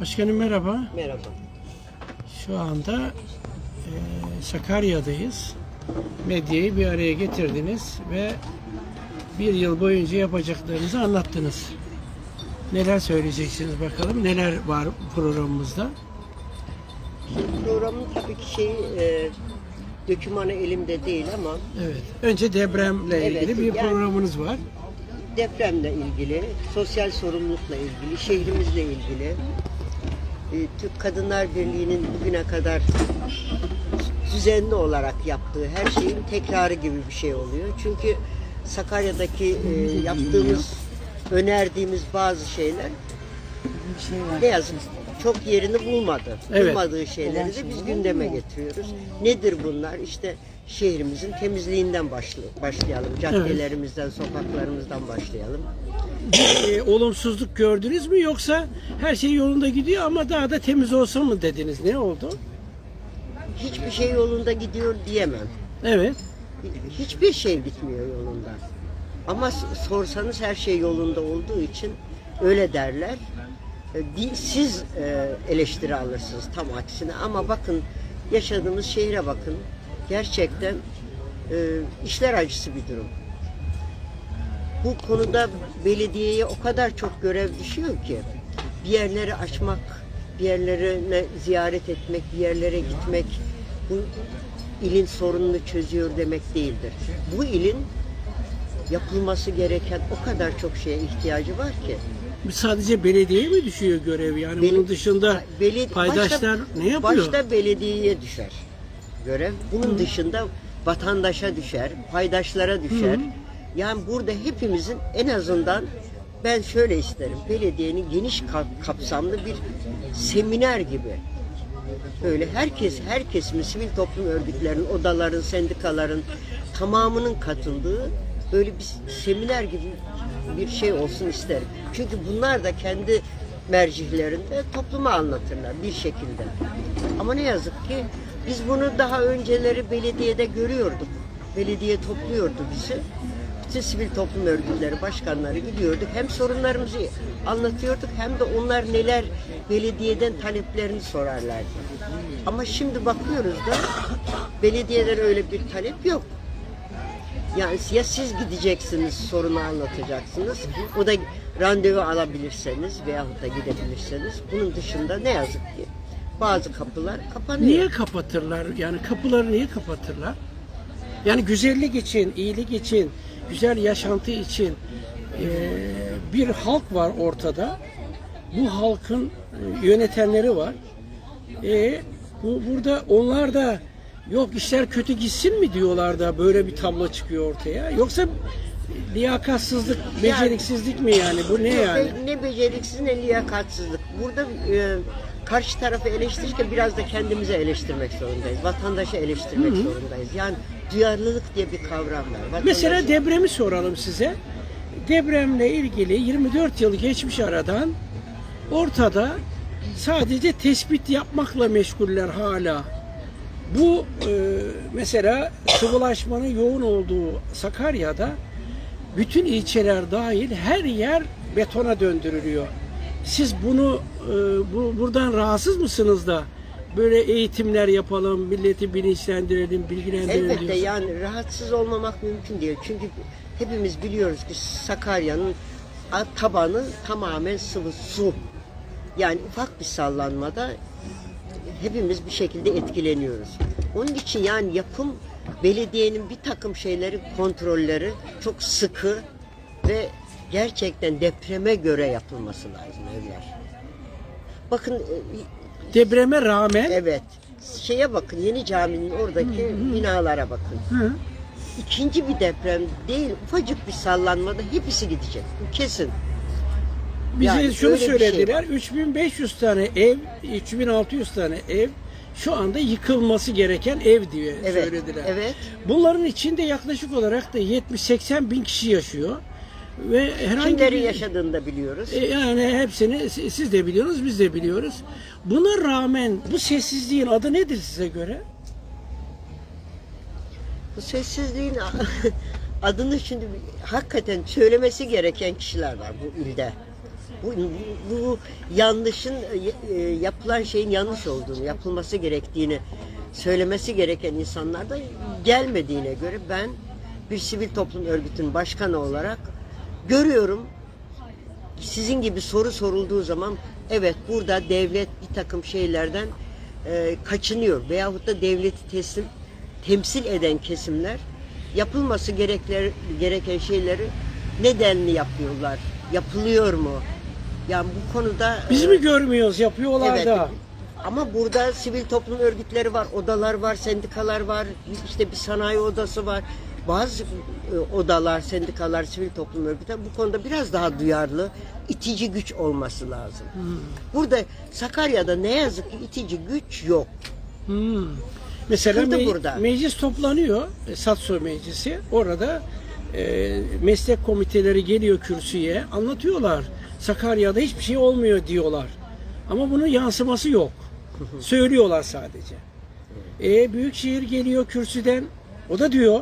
Başkanım merhaba. Merhaba. Şu anda e, Sakarya'dayız. Medyayı bir araya getirdiniz ve bir yıl boyunca yapacaklarınızı anlattınız. Neler söyleyeceksiniz bakalım? Neler var programımızda? Programın tabii ki şey e, dökümanı elimde değil ama Evet. Önce depremle Evet, ilgili bir yani- programınız var. depremle ilgili, sosyal sorumlulukla ilgili, şehrimizle ilgili, Türk Kadınlar Birliği'nin bugüne kadar düzenli olarak yaptığı her şeyin tekrarı gibi bir şey oluyor. Çünkü Sakarya'daki e, yaptığımız, önerdiğimiz bazı şeyler ne yazık çok yerini bulmadı. Evet. Bulmadığı şeyleri de biz gündeme getiriyoruz. Nedir bunlar? İşte şehrimizin temizliğinden başla- başlayalım. Caddelerimizden, sokaklarımızdan başlayalım. E, olumsuzluk gördünüz mü yoksa her şey yolunda gidiyor ama daha da temiz olsa mı dediniz? Ne oldu? Hiçbir şey yolunda gidiyor diyemem. Evet. Hiçbir şey gitmiyor yolunda. Ama sorsanız her şey yolunda olduğu için öyle derler. E, Siz e, eleştiri alırsınız tam aksine ama bakın yaşadığımız şehre bakın. Gerçekten e, işler acısı bir durum. Bu konuda belediyeye o kadar çok görev düşüyor ki bir yerleri açmak, bir yerlerine ziyaret etmek, bir yerlere gitmek bu ilin sorununu çözüyor demek değildir. Bu ilin yapılması gereken o kadar çok şeye ihtiyacı var ki. Sadece belediyeye mi düşüyor görev yani? Beli- Bunun dışında Beledi- paydaşlar başta- ne yapıyor? Başta belediyeye düşer görev. Bunun dışında vatandaşa düşer, paydaşlara düşer. Yani burada hepimizin en azından ben şöyle isterim. Belediyenin geniş kap- kapsamlı bir seminer gibi. Böyle herkes, herkesin sivil toplum örgütlerinin, odaların, sendikaların tamamının katıldığı böyle bir seminer gibi bir şey olsun isterim. Çünkü bunlar da kendi mercihlerinde topluma anlatırlar bir şekilde. Ama ne yazık ki biz bunu daha önceleri belediyede görüyorduk. Belediye topluyordu bizi. Bütün sivil toplum örgütleri başkanları gidiyorduk. Hem sorunlarımızı anlatıyorduk hem de onlar neler belediyeden taleplerini sorarlardı. Ama şimdi bakıyoruz da belediyeden öyle bir talep yok. Yani ya siz gideceksiniz, sorunu anlatacaksınız. O da randevu alabilirseniz veyahut da gidebilirseniz. Bunun dışında ne yazık ki bazı kapılar kapanıyor. Niye kapatırlar? Yani kapıları niye kapatırlar? Yani güzellik için, iyilik için, güzel yaşantı için eee, bir halk var ortada. Bu halkın e, yönetenleri var. E, bu burada onlar da yok işler kötü gitsin mi diyorlar da böyle bir tablo çıkıyor ortaya. Yoksa liyakatsızlık, beceriksizlik mi yani? Bu ne yani? Ne, ne beceriksiz ne liyakatsızlık. Burada e, karşı tarafı eleştirirken biraz da kendimizi eleştirmek zorundayız. Vatandaşı eleştirmek zorundayız. Yani duyarlılık diye bir kavram var. Vatandaşı- Mesela depremi soralım size. Depremle ilgili 24 yıl geçmiş aradan ortada sadece tespit yapmakla meşguller hala. Bu e, mesela sıvılaşmanın yoğun olduğu Sakarya'da bütün ilçeler dahil her yer betona döndürülüyor. Siz bunu e, bu, buradan rahatsız mısınız da böyle eğitimler yapalım, milleti bilinçlendirelim, bilgilendirelim Elbette diyorsunuz? yani rahatsız olmamak mümkün değil. Çünkü hepimiz biliyoruz ki Sakarya'nın tabanı tamamen sıvı su. Yani ufak bir sallanmada hepimiz bir şekilde etkileniyoruz. Onun için yani yapım belediyenin bir takım şeyleri kontrolleri çok sıkı ve gerçekten depreme göre yapılması lazım evler. Bakın e, Depreme rağmen Evet. Şeye bakın Yeni Cami'nin oradaki binalara bakın. Hı. İkinci bir deprem değil ufacık bir sallanmada hepsi gidecek. Kesin. bize Yani şunu şey söylediler. 3500 tane ev, 3600 tane ev şu anda yıkılması gereken ev diye Evet. söylediler. Evet. Bunların içinde yaklaşık olarak da 70-80 bin kişi yaşıyor. Ve herhangi Kimlerin bir, yaşadığını da biliyoruz. E, yani hepsini si- siz de biliyorsunuz, biz de biliyoruz. Buna rağmen bu sessizliğin adı nedir size göre? Bu sessizliğin adını şimdi hakikaten söylemesi gereken kişiler var bu ilde. Bu, bu yanlışın e, yapılan şeyin yanlış olduğunu, yapılması gerektiğini söylemesi gereken insanlar da gelmediğine göre ben bir sivil toplum örgütünün başkanı olarak görüyorum sizin gibi soru sorulduğu zaman evet burada devlet bir takım şeylerden e, kaçınıyor veyahut da devleti teslim temsil eden kesimler yapılması gerekler, gereken şeyleri nedenli yapıyorlar? Yapılıyor mu? Yani bu konuda Biz e, mi görmüyoruz? Yapıyorlar Evet. da. Ama burada sivil toplum örgütleri var, odalar var, sendikalar var, işte bir sanayi odası var. Bazı e, odalar, sendikalar, sivil toplum örgütleri bu konuda biraz daha duyarlı, itici güç olması lazım. Burada Sakarya'da ne yazık ki itici güç yok. Hmm. Mesela me- burada. meclis toplanıyor, e, Satso meclisi. Orada e, meslek komiteleri geliyor kürsüye, anlatıyorlar. Sakarya'da hiçbir şey olmuyor diyorlar. Ama bunun yansıması yok. Söylüyorlar sadece. E, Büyükşehir geliyor kürsüden, o da diyor,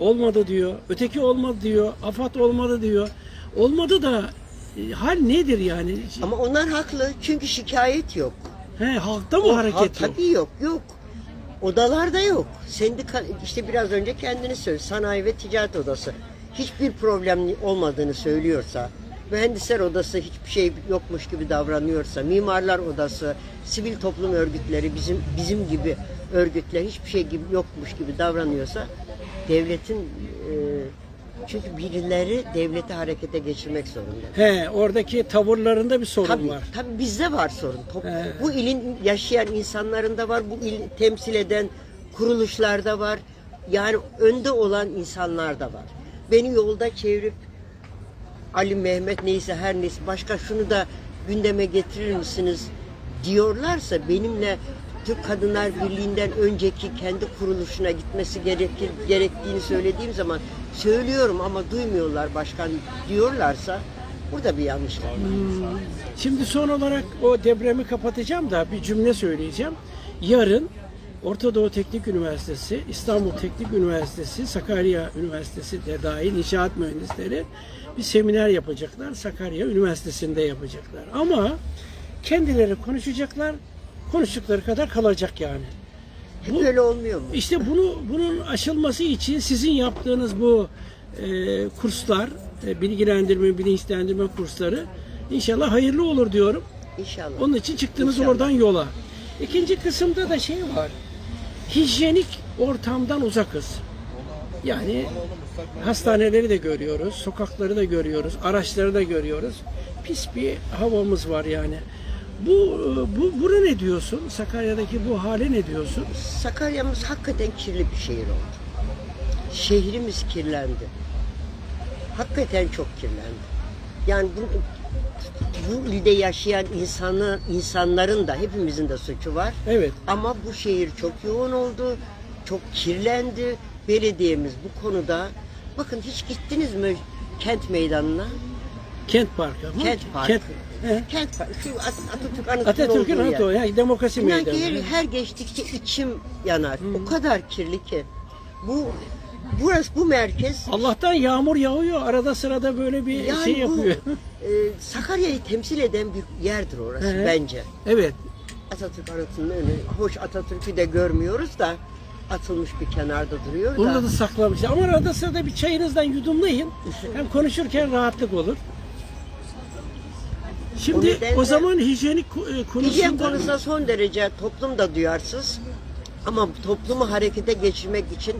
olmadı diyor. Öteki olmadı diyor, AFAD olmadı diyor. Olmadı da e, hal nedir yani? Ama onlar haklı çünkü şikayet yok. He, halkta mı O- hareket ha, yok? Tabii yok, yok. Odalarda yok. Sendika, işte biraz önce kendini söyle, sanayi ve ticaret odası. Hiçbir problem olmadığını söylüyorsa, mühendisler odası hiçbir şey yokmuş gibi davranıyorsa, mimarlar odası, sivil toplum örgütleri, bizim bizim gibi örgütler hiçbir şey gibi yokmuş gibi davranıyorsa, devletin e, çünkü birileri devleti harekete geçirmek zorunda. He, oradaki tavırlarında bir sorun Tabii, var. tabii bizde var sorun. Top- He. Bu ilin yaşayan insanlarında var, bu il temsil eden kuruluşlarda var. Yani önde olan insanlar da var. Beni yolda çevirip Ali Mehmet neyse her neyse başka şunu da gündeme getirir misiniz diyorlarsa benimle Türk Kadınlar Birliği'nden önceki kendi kuruluşuna gitmesi gerekir, gerektiğini söylediğim zaman söylüyorum ama duymuyorlar başkan diyorlarsa burada bir yanlışlık var. Şimdi son olarak o depremi kapatacağım da bir cümle söyleyeceğim. Yarın Orta Doğu Teknik Üniversitesi, İstanbul Teknik Üniversitesi, Sakarya Üniversitesi de dahil inşaat mühendisleri bir seminer yapacaklar. Sakarya Üniversitesi'nde yapacaklar. Ama kendileri konuşacaklar, konuştukları kadar kalacak yani. Hep Bu- öyle olmuyor mu? İşte bunu bunun aşılması için sizin yaptığınız bu e, kurslar, e, bilgilendirme, bilinçlendirme kursları inşallah hayırlı olur diyorum. İnşallah. Onun için çıktınız İnşallah. oradan yola. İkinci kısımda da şey var. Hijyenik ortamdan uzakız. Yani hastaneleri de görüyoruz, sokakları da görüyoruz, araçları da görüyoruz. Pis bir havamız var yani. Bu bu buna ne diyorsun? Sakarya'daki bu hale ne diyorsun? Sakarya'mız hakikaten kirli bir şehir oldu. Şehrimiz kirlendi. Hakikaten çok kirlendi. Yani bu, bu ilde yaşayan insanı, insanların da hepimizin de suçu var. Evet. Ama bu şehir çok yoğun oldu, çok kirlendi. Belediyemiz bu konuda, bakın hiç gittiniz mi kent meydanına? Kent Parkı. Kent Parkı. Kent, he. Şu Atatürk Anıtı'nın Atatürk'ün olduğu yer. hatta o, yani demokrasi İnan meydanı. ki her, her geçtikçe içim yanar. O kadar kirli ki. Bu burası bu merkez Allah'tan yağmur yağıyor. Arada sırada böyle bir yani şey bu yapıyor. e, Sakarya'yı temsil eden bir yerdir orası hı. bence. evet. Atatürk Anıtı'nın önü. Hoş Atatürk'ü de görmüyoruz da atılmış bir kenarda duruyor da. Onu da saklamışlar. Ama arada sırada bir çayınızdan yudumlayın. Hem konuşurken rahatlık olur. O Şimdi nedenle- o zaman hijyenik e, konusunda Hijyen konusunda son derece toplum da duyarsız. Ama toplumu harekete geçirmek için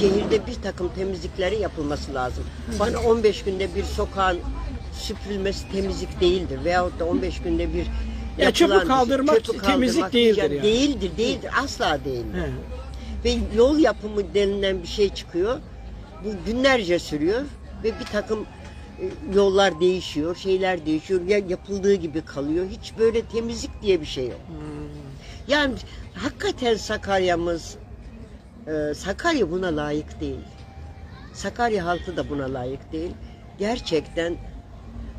şehirde bir takım temizlikleri yapılması lazım. Bana 15 günde bir sokağın süpürülmesi temizlik değildir. Veyahut da 15 günde bir Ya çöpü kaldırmak çöpü temizlik değildir yani. Değildir, değildir. Asla değildir. He. Ve yol yapımı denilen bir şey çıkıyor. Bu günlerce sürüyor ve bir takım yollar değişiyor, şeyler değişiyor. Ya yapıldığı gibi kalıyor. Hiç böyle temizlik diye bir şey yok. Yani hakikaten Sakarya'mız e, Sakarya buna layık değil. Sakarya halkı da buna layık değil. Gerçekten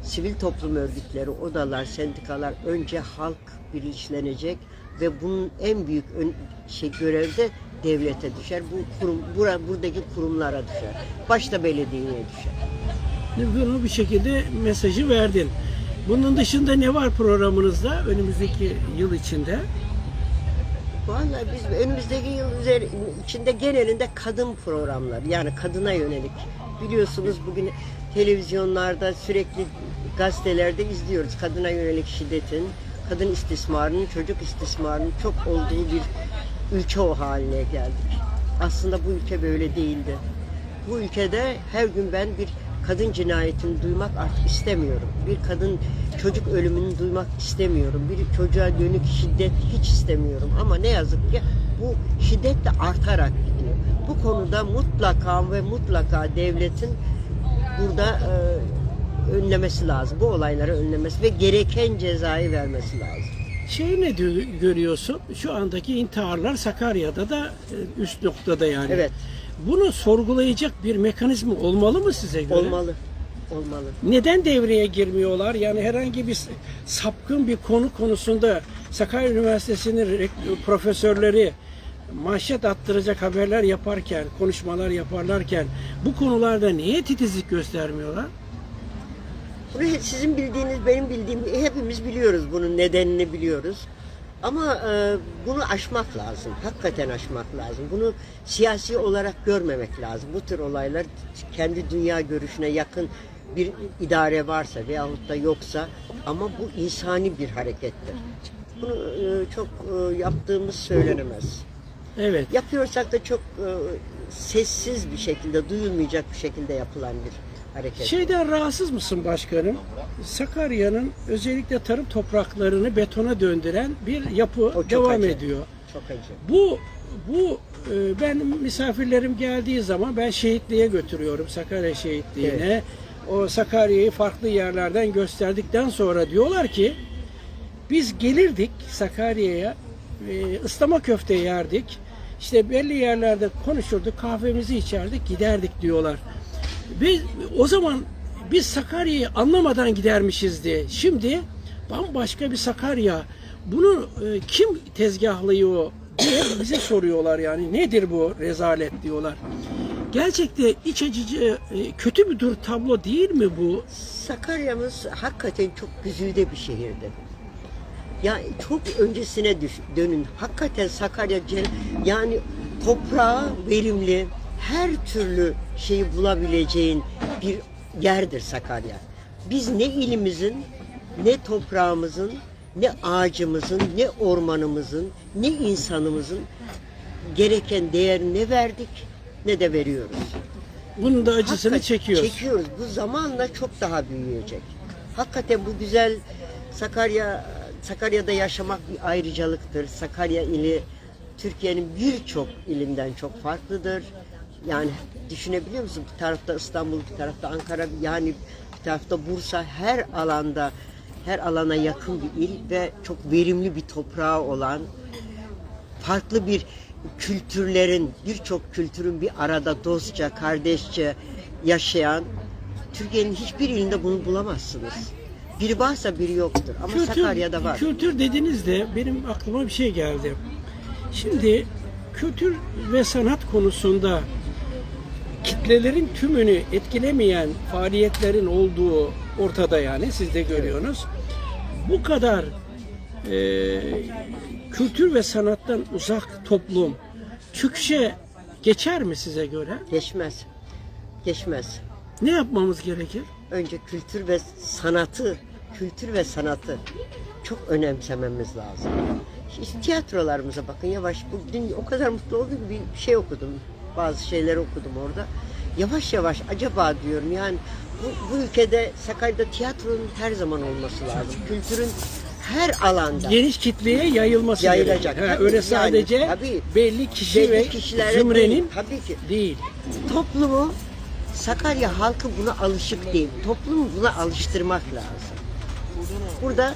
sivil toplum örgütleri, odalar, sendikalar önce halk bilinçlenecek ve bunun en büyük ön, şey görevi de devlete düşer. Bu kurum, bura, buradaki kurumlara düşer. Başta belediyeye düşer. Bunu bir şekilde mesajı verdin. Bunun dışında ne var programınızda önümüzdeki yıl içinde? Vallahi biz önümüzdeki yıl üzeri- içinde genelinde kadın programları yani kadına yönelik. Biliyorsunuz bugün televizyonlarda sürekli gazetelerde izliyoruz kadına yönelik şiddetin, kadın istismarının, çocuk istismarının çok olduğu bir ülke o haline geldik. Aslında bu ülke böyle değildi. Bu ülkede her gün ben bir kadın cinayetini duymak artık istemiyorum. Bir kadın çocuk ölümünü duymak istemiyorum. Bir çocuğa dönük şiddet hiç istemiyorum. Ama ne yazık ki bu şiddet de artarak gidiyor. Bu konuda mutlaka ve mutlaka devletin burada e, önlemesi lazım. Bu olayları önlemesi ve gereken cezayı vermesi lazım. Şey ne diyor, görüyorsun? Şu andaki intiharlar Sakarya'da da e, üst noktada yani. Evet. Bunu sorgulayacak bir mekanizma olmalı mı size göre? Olmalı. Olmalı. Neden devreye girmiyorlar? Yani herhangi bir sapkın bir konu konusunda Sakarya Üniversitesi'nin profesörleri manşet attıracak haberler yaparken, konuşmalar yaparlarken bu konularda niye titizlik göstermiyorlar? Sizin bildiğiniz, benim bildiğim, hepimiz biliyoruz bunun nedenini biliyoruz. Ama e, bunu aşmak lazım. Hakikaten aşmak lazım. Bunu siyasi olarak görmemek lazım. Bu tür olaylar kendi dünya görüşüne yakın bir idare varsa veyahut da yoksa ama bu insani bir harekettir. Bunu e, çok e, yaptığımız söylenemez. Evet. Yapıyorsak da çok e, sessiz bir şekilde, duyulmayacak bir şekilde yapılan bir hareket. Şeyden rahatsız mısın başkanım? Sakarya'nın özellikle tarım topraklarını betona döndüren bir yapı devam acı. ediyor. Çok acı. Bu bu e, ben misafirlerim geldiği zaman ben şehitliğe götürüyorum Sakarya şehitliğine. O Sakarya'yı farklı yerlerden gösterdikten sonra diyorlar ki biz gelirdik Sakarya'ya e, ıslama köfte yerdik. İşte belli yerlerde konuşurduk, kahvemizi içerdik, giderdik diyorlar. Ve o zaman biz Sakarya'yı anlamadan gidermişizdi. Şimdi bambaşka bir Sakarya. Bunu e, kim tezgahlıyor diye bize soruyorlar yani. Nedir bu rezalet diyorlar. Gerçekten iç acıcı, e, kötü bir dur tablo değil mi bu? Sakarya'mız hakikaten çok güzide bir şehirdi. Ya çok öncesine dönün. Hakikaten Sakarya yani toprağı verimli, her türlü şeyi bulabileceğin bir yerdir Sakarya. Biz ne ilimizin, ne toprağımızın, ne ağacımızın, ne ormanımızın, ne insanımızın gereken değerini ne verdik ne de veriyoruz. Bunun da acısını Hakikaten çekiyoruz. Çekiyoruz. Bu zamanla çok daha büyüyecek. Hakikaten bu güzel Sakarya Sakarya'da yaşamak bir ayrıcalıktır. Sakarya ili Türkiye'nin birçok ilinden çok farklıdır. Yani düşünebiliyor musun? Bir tarafta İstanbul, bir tarafta Ankara, yani bir tarafta Bursa her alanda her alana yakın bir il ve çok verimli bir toprağı olan farklı bir kültürlerin, birçok kültürün bir arada dostça, kardeşçe yaşayan Türkiye'nin hiçbir ilinde bunu bulamazsınız. Biri varsa biri yoktur. Ama Sakarya'da var. Kültür dediniz de benim aklıma bir şey geldi. Şimdi kültür ve sanat konusunda kitlelerin tümünü etkilemeyen faaliyetlerin olduğu ortada yani siz de görüyorsunuz. Bu kadar e, kültür ve sanattan uzak toplum çöküşe geçer mi size göre? Geçmez. Geçmez. Ne yapmamız gerekir? Önce kültür ve sanatı, kültür ve sanatı çok önemsememiz lazım. İşte tiyatrolarımıza bakın yavaş. Bugün o kadar mutlu oldum ki bir şey okudum. Bazı şeyler okudum orada. Yavaş yavaş acaba diyorum yani bu, bu ülkede Sakarya'da tiyatronun her zaman olması lazım. Kültürün her alanda. Geniş kitleye yayılması Yayılacak. Ha, öyle yani, sadece tabii. belli kişi Belli ve zümrenin değil, tabii ki. değil. Toplumu Sakarya halkı buna alışık değil. Toplumu buna alıştırmak lazım. Burada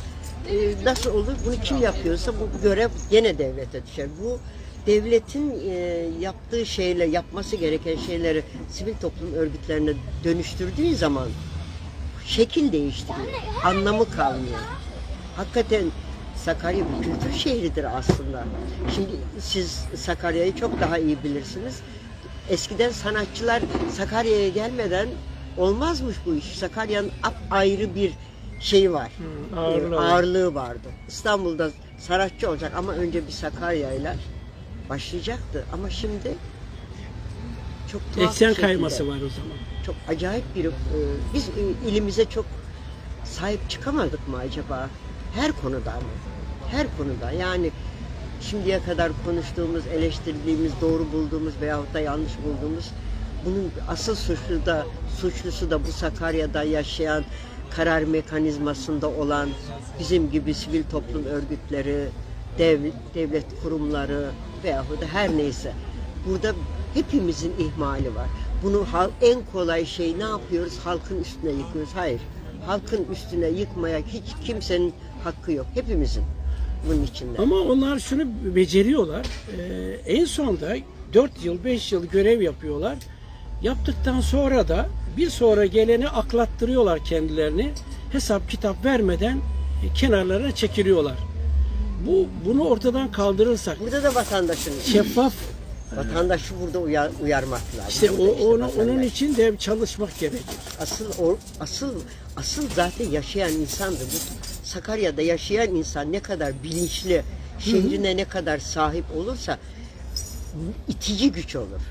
e, nasıl olur? Bunu kim yapıyorsa bu görev gene devlete düşer. Bu devletin e, yaptığı şeyle yapması gereken şeyleri sivil toplum örgütlerine dönüştürdüğü zaman şekil değiştiriyor. Anlamı kalmıyor. Hakikaten Sakarya bir kültür şehridir aslında. Şimdi siz Sakarya'yı çok daha iyi bilirsiniz. Eskiden sanatçılar Sakarya'ya gelmeden olmazmış bu iş. Sakarya'nın ayrı bir şeyi var. Hı, ağırlığı Ee, var. ağırlığı vardı. İstanbul'da sanatçı olacak ama önce bir Sakarya'yla başlayacaktı. Ama şimdi çok tuhaf Eksen şekilde, kayması var o zaman. Çok acayip bir... e, biz e, ilimize çok sahip çıkamadık mı acaba? Her konuda ama. Her konuda. Yani şimdiye kadar konuştuğumuz, eleştirdiğimiz, doğru bulduğumuz veyahut da yanlış bulduğumuz bunun asıl suçlu da suçlusu da bu Sakarya'da yaşayan karar mekanizmasında olan bizim gibi sivil toplum örgütleri, dev, devlet kurumları veyahut da her neyse. Burada hepimizin ihmali var. Bunu en kolay şey ne yapıyoruz? Halkın üstüne yıkıyoruz. Hayır. Halkın üstüne yıkmaya hiç kimsenin hakkı yok. Hepimizin bunun içinde. Ama onlar şunu beceriyorlar. Ee, en sonda 4 yıl, 5 yıl görev yapıyorlar. Yaptıktan sonra da bir sonra geleni aklattırıyorlar kendilerini. Hesap kitap vermeden e, kenarlarına çekiliyorlar. Bu bunu ortadan kaldırırsak Burada da vatandaşın şeffaf vatandaşı burada uyar, uyarmak lazım. işte o, Burada onu, vatandaş. onun için de çalışmak gerekir. asıl o, asıl asıl zaten yaşayan insandı. Bu Sakarya'da yaşayan insan ne kadar bilinçli, şehrine ne kadar sahip olursa itici güç olur.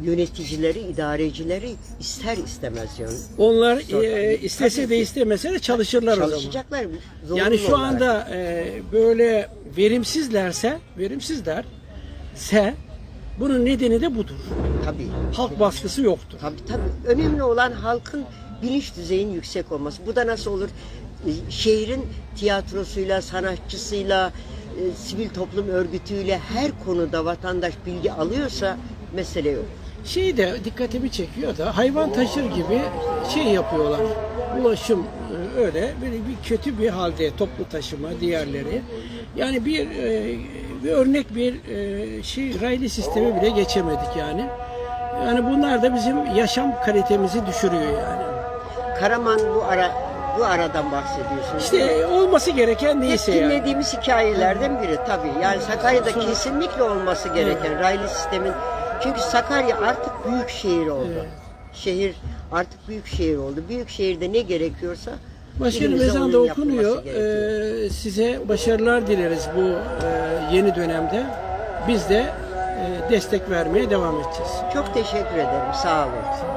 Yöneticileri, idarecileri ister istemez yani. Onlar e, istese de istemese de çalışırlar o zaman. Çalışacaklar. zorunlu Yani şu olarak. anda e, böyle verimsizlerse, verimsizler ise bunun nedeni de budur. tabii. Halk baskısı yoktur. Tabii tabii. Önemli olan halkın bilinç düzeyinin yüksek olması. Bu da nasıl olur? Ee, Şehrin tiyatrosuyla, sanatçısıyla, e, sivil toplum örgütüyle her konuda vatandaş bilgi alıyorsa mesele yok. Şey de dikkatimi çekiyor da hayvan taşır gibi şey yapıyorlar. Ulaşım e, öyle böyle bir kötü bir halde toplu taşıma diğerleri. Yani bir e, bir örnek bir e, şey raylı sistemi bile geçemedik yani. Yani bunlar da bizim yaşam kalitemizi düşürüyor yani. Karaman bu ara bu aradan bahsediyorsunuz. İşte olması gereken neyse yani. dinlediğimiz hikayelerden biri tabii. Yani Sakarya'da kesinlikle olması gereken raylı sistemin çünkü Sakarya artık büyük şehir oldu. Evet. Şehir artık büyük şehir oldu. Büyük şehirde ne gerekiyorsa Başkanım ezan da okunuyor. Ee, size başarılar dileriz bu e, yeni dönemde. Biz de e, destek vermeye devam edeceğiz. Çok teşekkür ederim. Sağ olun.